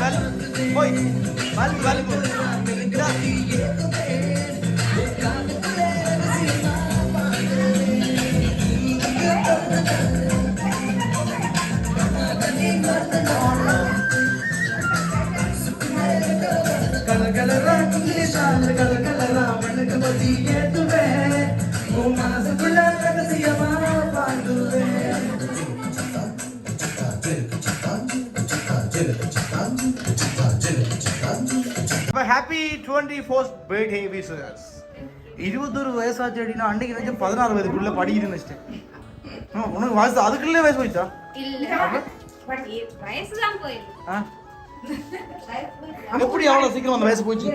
Bulb போய் bulb bulb இந்தா. கலகலரா இங்கிலீஷால கலகலரா மண்ணுக்கு பத்தி ஏத்துவேன் உன் மனசுக்குள்ள ரகசியமா பாடுவேன் அப்ப happy twenty fourth birthday wishes இருபத்தொரு வயசாச்சு அப்படின்னா அன்னைக்கு நினைச்சு பதினாறு வயதுக்குள்ள படிக்கிறேன்னு நினைச்சிட்டேன். உனக்கு வயசு அதுக்குள்ளே வயசு போயிடுச்சா? எப்படி அவ்வளோ சீக்கிரம் அந்த வயசு போச்சு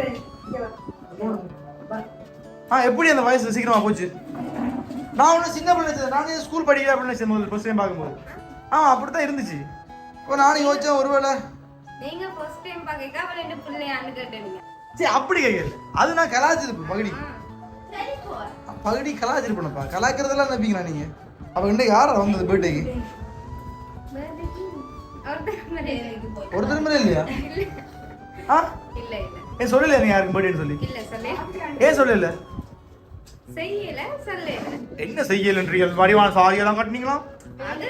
ஆ எப்படி அந்த வயசு சீக்கிரமா போச்சு? நான் ஒன்றும் சின்ன பிள்ளை நானே ஸ்கூல் படிக்கிறேன் அப்படின்னு நினைச்சேன் முதல்ல ஃபர்ஸ்ட் டைம் பார்க்கும்போது. ஆ அப்படி தான் இருந்துச்சு. இப்போ நானும் யோசிச்சேன் ஒருவேளை நீங்க ஃபர்ஸ்ட் டைம் பாக்க அவள் என்ன பிள்ளையான்னு கேட்டீங்க. சரி அப்படி கேட்கல அது நான் கலாச்சிருப்பேன் பகுடி. சரி போ. பகுடி கலாச்சிருப்பேனப்பா கலாக்கிறதெல்லாம் நம்பிங்களா நீங்க? அப்போ இன்னைக்கு யாரா வந்தது பர்த்டேக்கு. ஒருத்தர் மேலே இல்லையா? ஆ? இல்ல இல்ல. ஏன் சொல்லல நீ யாருக்கு பர்த்டேன்னு சொல்லி? இல்ல சொல்ல ஏன் சொல்லல? செய்யல சொல்ல என்ன செய்யலன்றீங்க? வடிவான சாரியெல்லாம் கட்டினீங்களா? அது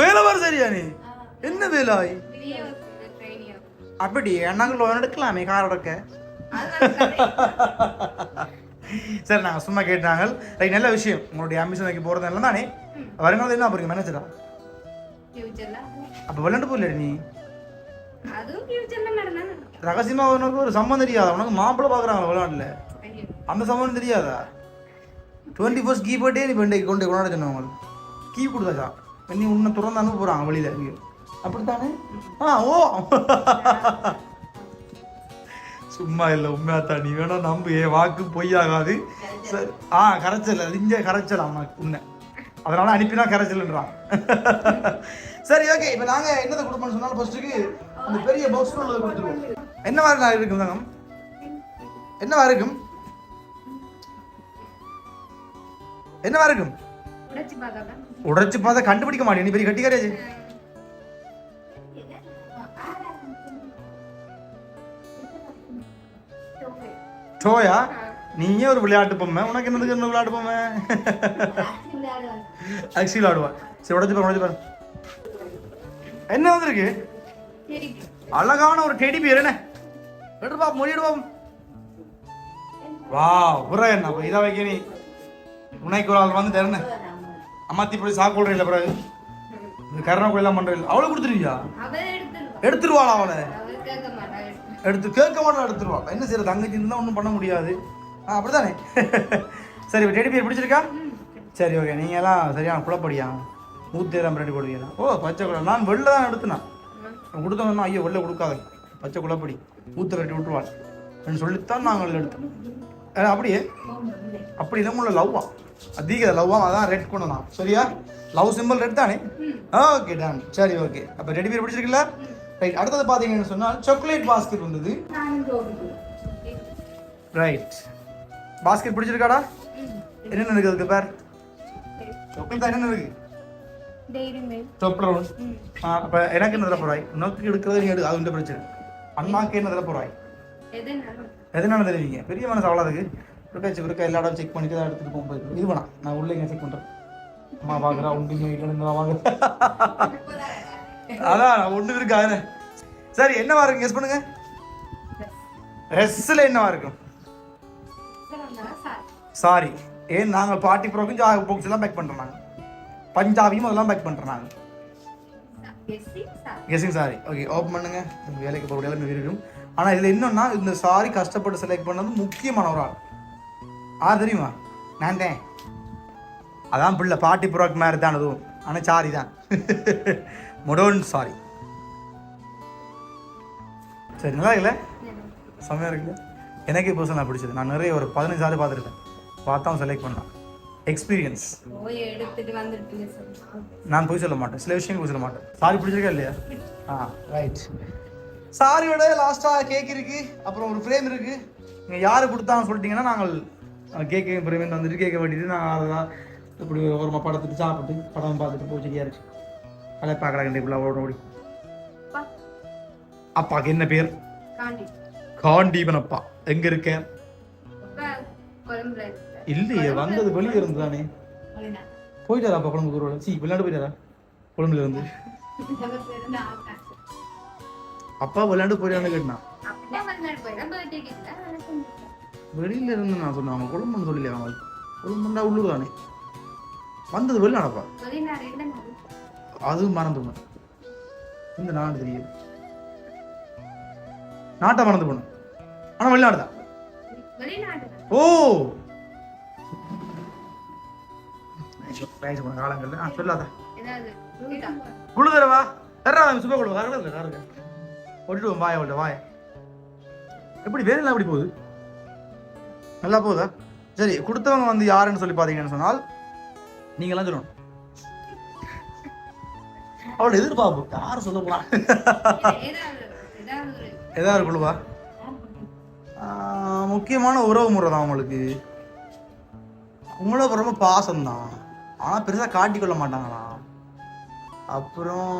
வேலை வர சரியா நீ. என்ன ட்ரைனிங் அப்படி நாங்கள் லோன் எடுக்கலாமே கார் எடுக்க. சரி நாங்கள் சும்மா கேட்டாங்க ரைட் நல்ல விஷயம். உங்களுடைய அம்பிஷன் வைக்க போகிறது எல்லாம் தானே வருங்காலத்தில் என்ன போறீங்க மேனேஜரா அப்போ விளையாண்டு போயில நீ? ரகசியமா உனக்கு ஒரு சம்மந்தம் தெரியாதா? உனக்கு மாப்பிள்ளை பார்க்குறாங்க விளையாடல ஐயோ. அந்த சம்மந்தம் தெரியாதா? டுவெண்ட்டி ஃபர்ஸ்ட் கீ பர்த்டே நீ பண்டே கொண்டு கொண்டாட சொன்னவங்க. கீ கொடுத்தாச்சா நீ உன்னை துறந்து அனுப்ப போகிறாங்க வெளியில் அப்படித்தானே? ஆ ஓ. சும்மா இல்லை உண்மையாத்தான் நீ வேணா நம்பு என் வாக்கு பொய்யாகாது. சரி ஆ கரைச்சல் இங்கே கரைச்சல் அவனுக்கு உன்னை. அதனால அனுப்பினா கரைச்சல்ன்றான் சரி ஓகே. இப்போ நாங்கள் என்னதை கொடுப்போம்னு சொன்னாலும் ஃபர்ஸ்ட்டுக்கு அந்த பெரிய பாக்ஸ் உள்ளதை கொடுத்துருவோம். என்னவா நான் இருக்கும் தங்கம் என்னவா இருக்கும் என்னவா இருக்கும் உடைச்சு பார்த்தா கண்டுபிடிக்க மாட்டேன் நீ பெரிய கட்டிக்காரே டோயா நீயே ஒரு விளையாட்டு பொம்மை. உனக்கு என்னதுக்கு என்ன விளையாட்டு பொம்மை? ஆக்சுவலி ஆடுவா சரி உடச்சு பாரு உடச்சு பாரு. என்ன வந்திருக்கு? அழகான ஒரு டெடி பியர் என்ன? எடுப்பா மொழிடுவோம் வா புற என்ன இதை வைக்க நீ. உனைக்கு ஒரு ஆள் வந்து தரணும் அம்மாத்தி போய் சாக்கொள்ற இல்லை பிறகு. இந்த கருணை கோயிலாம் பண்ற இல்லை அவளை கொடுத்துருவியா எடுத்துருவாளா அவளை? எடுத்து கேட்க மாட்டா எடுத்துருவா. என்ன செய்யற தங்கச்சி இருந்தா ஒன்றும் பண்ண முடியாது. ஆ அப்படிதானே சரி இப்போ டெடி பியர் பிடிச்சிருக்கா? சரி ஓகே நீங்க எல்லாம் சரியான குழப்படியா? ஏழாம் ரெண்டு போடுவீங்களா? ஓ பச்சை குழம்பு நான் வெளில தான் எடுத்துனேன் கொடுத்தோம்னா ஐயோ வெளில கொடுக்காத. பச்சை குழப்படி. ஊத்து கட்டி விட்டுருவாள் அப்படின்னு சொல்லித்தான் நாங்கள் எடுத்தோம் ஏ, அப்படியே? அப்படி இல்லை உள்ள லவ்வா? அதிக லவ்வா அதான் ரெட் கொண்டு தான் சரியா? லவ் சிம்பிள் ரெட் தானே? ஓகே டன் சரி ஓகே அப்போ ரெடி பேர் பிடிச்சிருக்குல்ல? ரைட் அடுத்தது பார்த்தீங்கன்னு சொன்னால் சாக்லேட் பாஸ்கெட் வந்தது. ரைட் பாஸ்கெட் பிடிச்சிருக்காடா? என்னென்ன இருக்குது அதுக்கு பேர்? சாக்லேட் தான் என்னென்ன இருக்கு? எனக்கு என்ன போறாய்? உனக்கு எடுக்கிறது நீ எடு அது உண்ட பிரச்சனை அண்ணாக்கு என்ன தர போறாய்? எதனால தெரிவிங்க பெரிய மனசு அவ்வளோ இருக்கு. இருக்காச்சு இருக்கா எல்லா இடம் செக் பண்ணிட்டு தான் எடுத்துட்டு போகும்போது இது வேணாம். நான் உள்ள இங்கே செக் பண்ணுறேன் அம்மா பார்க்குறா உண்டுங்க இல்லைன்னு வாங்க அதான் ஒன்று இருக்கா சரி என்னவா இருக்கும் கெஸ் பண்ணுங்க. ரெஸ்ஸில் என்னவா இருக்கும் சாரி ஏன் நாங்கள் பார்ட்டி ப்ரோக்கும் ஜா பாக்ஸ் எல்லாம் பேக் பண்ணுறோம் நாங்கள் பஞ்சாபியும் அதெல்லாம் பேக் பண்ணுறோம் நாங்கள் எஸ்சி கெஸிங் சாரி ஓகே ஓப்பன் பண்ணுங்க வேலைக்கு போகிற முடியாது இருக்கும் ஆனால் இதில் என்னன்னா இந்த சாரி கஷ்டப்பட்டு செலக்ட் பண்ணது முக்கியமான ஒரு ஆள். ஆ தெரியுமா? நான் தான். அதான் பிள்ளை பாட்டி புறாக்கு மாதிரி தான் அதுவும். ஆனால் சாரி தான். மொடோன் சாரி சரி நல்லா இருக்குல்ல செம்மையாக இருக்குல்ல எனக்கே பர்சனலாக பிடிச்சது. நான் நிறைய ஒரு பதினஞ்சு சாரி பார்த்துருக்கேன். பார்த்தா செலக்ட் பண்ணான் எக்ஸ்பீரியன்ஸ் நான் போய் சொல்ல மாட்டேன். சில விஷயங்கள் போய் சொல்ல மாட்டேன். சாரி பிடிச்சிருக்கா இல்லையா? ஆ ரைட் சாரியோட லாஸ்ட்டாக கேக் இருக்கு. அப்புறம் ஒரு ஃப்ரேம் இருக்கு. நீங்கள் யார் கொடுத்தாங்கன்னு சொல்லிட்டீங்கன்னா நாங்கள் கேக்கு ஃப்ரேம் வந்துட்டு கேட்க வேண்டியது. நாங்கள் அதெல்லாம் இப்படி ஒரு படத்துட்டு சாப்பிட்டு படம் பார்த்துட்டு போய் சரியா இருக்கு. அதை பார்க்கலாம் கண்டிப்பாக ஓட ஓடி. அப்பாக்கு என்ன பேர்? காண்டி. காண்டீபன் அப்பா. எங்க இருக்க? இல்லையே வந்தது வெளியே இருந்து தானே போயிட்டாரா அப்பா குழம்பு ஊரோட சி விளையாண்டு போயிட்டாரா? கொழும்புல இருந்து? அப்பா விளையாண்டு போயிட்டான்னு பர்த்டே கிட்ட வெளியில இருந்து நான் சொன்னேன் அவங்க கொழும்புன்னு சொல்லலையே அவங்க கொழும்புண்டா உள்ளூர் தானே வந்தது வெளிநாடப்பா? அதுவும் மறந்து போனேன் இந்த நாடு தெரியும். நாட்டை மறந்து போனேன் ஆனா வெளிநாடு தான். ஓ! காலங்கள்ல சொல்லாத? குழுதரவா தர்றா சுப குழு காருங்க காருங்க. ஒட்டிட்டு வாய அவள்கிட்ட வாய. எப்படி வேலைலாம் எப்படி போகுது? நல்லா போகுதா? சரி கொடுத்தவங்க வந்து யாருன்னு சொல்லி பார்த்தீங்கன்னு சொன்னால் நீங்களாம் சொல்லணும். அவளோட எதிர்பார்ப்பு. யார் சொல்ல போறா ஏதாவது குழுவா? முக்கியமான உறவு முறை தான் அவங்களுக்கு. உங்கள ரொம்ப பாசம்தான். ஆனால் பெருசாக காட்டிக்கொள்ள மாட்டாங்களாம் அப்புறம்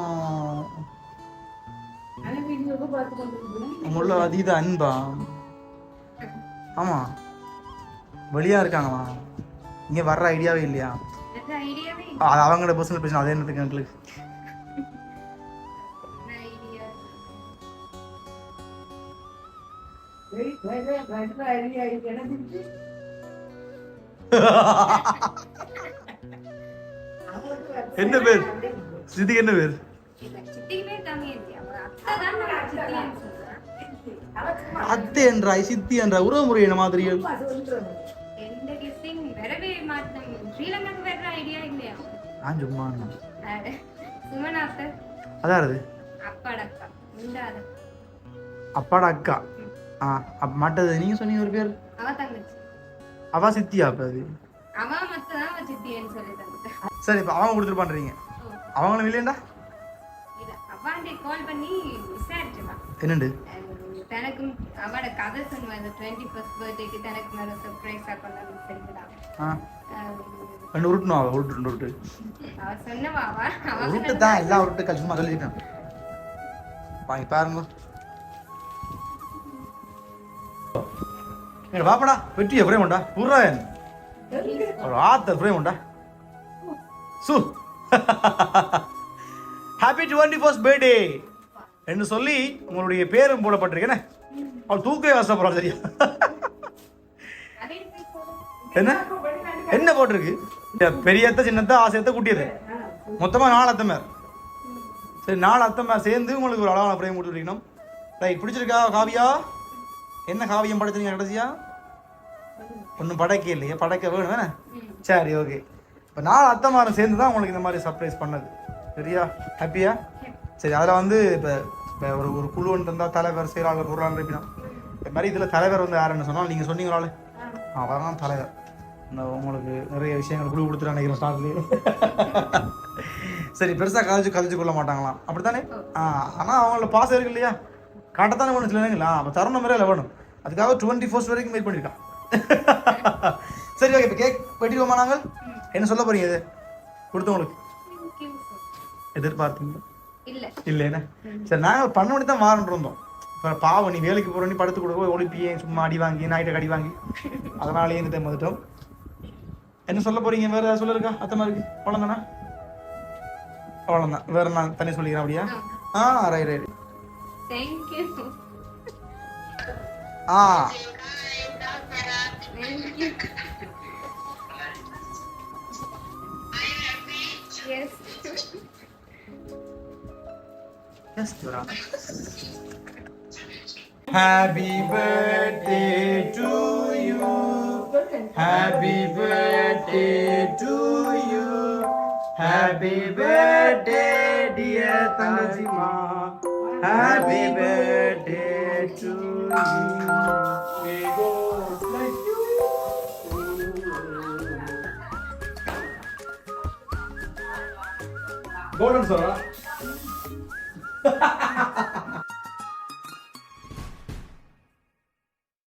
உங்கள அதீத அன்பா? ஆமாம் வெளியா இருக்காங்களாம் இங்கே வர்ற ஐடியாவே இல்லையா? அது அவங்களோட பர்சனல் பிரச்சனை அதே என்னத்துக்கு எங்களுக்கு? என்ன பேர்? சித்திக்கு என்ன பேர்? அத்தை. என்றாய் சித்தி என்ற உறவு முறை என்ன சுமனாத்த அதான் அது. அப்பாடக்கா முண்டாத. அப்பாட அக்கா. ஆ அப்ப மாட்டது. நீங்க சொன்னீங்க ஒரு பேர். அவ தங்கச்சி. அவா சித்தியா அப்ப அது. அவ அவ தந்துட்டேன் சரி இப்போ அவங்க கொடுத்துட்டு பண்றீங்க. அவங்களும் இல்லையண்டா இல்ல அவாண்டே கால் பண்ணி விசாரிச்சுதான் என்னண்டு? தனக்கும் அவட கதை சொன்ன டுவெண்ட்டி ஃபர்ஸ்ட் பர்த்டேக்கு தனக்கு மேல சர்ப்ரைஸா ரெண்டு உருட்டணும் அவள் உருட்டு ரெண்டு உருட்டு. அவ சொன்னவா அவ. அவ உருட்டு தான் எல்லா உருட்டு கல் சும்மா சொல்லிட்டேன் வாங்கி பாருங்க. ஏ பாப்படா வெட்டிய பிரேம் உண்டா? புறாயன் ஒரு ஆத்த பிரேம் உண்டா? சு. ஹாப்பி டுவெண்ட்டி ஃபர்ஸ்ட் பர்த்டே என்று சொல்லி உங்களுடைய பேரும் போடப்பட்டிருக்கேனே. அவள் தூக்கவே கஷ்டப்படுறா சரியா? என்ன? என்ன போட்டிருக்கு? இந்த பெரியத்த சின்னத்த ஆசையத்த குட்டியது. மொத்தமாக நாலு அத்தமார். சரி நாலு அத்தமார் சேர்ந்து உங்களுக்கு ஒரு அழகான பிரேம் கொடுத்துருக்கணும் ரைட் பிடிச்சிருக்கா காவியா? என்ன காவியம் படைச்சீங்க கடைசியா? ஒன்றும் படைக்க இல்லையே படைக்க வேணும் தானே? சரி ஓகே இப்போ நாலு அத்தைமாரும் சேர்ந்து தான் உங்களுக்கு இந்த மாதிரி சர்ப்ரைஸ் பண்ணது. சரியா? ஹாப்பியா சரி அதில் வந்து இப்போ இப்போ ஒரு ஒரு குழுன்னு இருந்தால் தலைவர் செயலாளர் ஆள் இருப்பினா. இந்த மாதிரி இதில் தலைவர் வந்து யாருன்னு சொன்னால் நீங்கள் சொன்னீங்களாலே அவர் தான் தலைவர். இந்த உங்களுக்கு நிறைய விஷயங்கள் குழு கொடுத்துட்டு நினைக்கிறேன் ஸ்டார்ட்லேயே சரி பெருசாக கதைச்சு கதைச்சு கொள்ள மாட்டாங்களாம். அப்படித்தானே? ஆ ஆனால் அவங்கள பாசம் இருக்கு இல்லையா? காட்டத்தானே வேணும் இல்லைங்களா அப்போ தருணம் மாதிரியே வேணும். அதுக்காக டுவெண்ட்டி ஃபோர்ஸ்ட் வரைக்கும் வெயிட் பண்ணியிருக்கான். சரி ஓகே இப்போ கேக் வெட்டிடுவோமா நாங்கள்? என்ன சொல்ல போறீங்க இது? கொடுத்தவங்களுக்கு. எதிர்பார்த்தீங்க இல்ல. இல்லை என்ன? சரி நாங்கள் பண்ண பண்ணி தான் வாரண்ட் இருந்தோம். இப்போ பாவம் நீ வேலைக்கு போகிற நீ படுத்து கொடுக்க ஒழிப்பியே சும்மா அடி வாங்கி நாய்ட்ட அடி வாங்கி. அதனாலேயே இந்த டைம் வந்துட்டோம்? என்ன சொல்ல போறீங்க? வேற ஏதாவது சொல்ல இருக்கா அத்தை மாதிரி அவ்வளோதானா அவ்வளோதான் வேற நான் தண்ணி சொல்லிக்கிறேன் அப்படியா? ஆ. Right right Thank you. Ah. Thank you. Yes. Yes, Dora. Happy birthday to you. Happy birthday to you. Happy birthday, dear Tanjima. Happy birthday to you. We go like you. Go on, Sarah.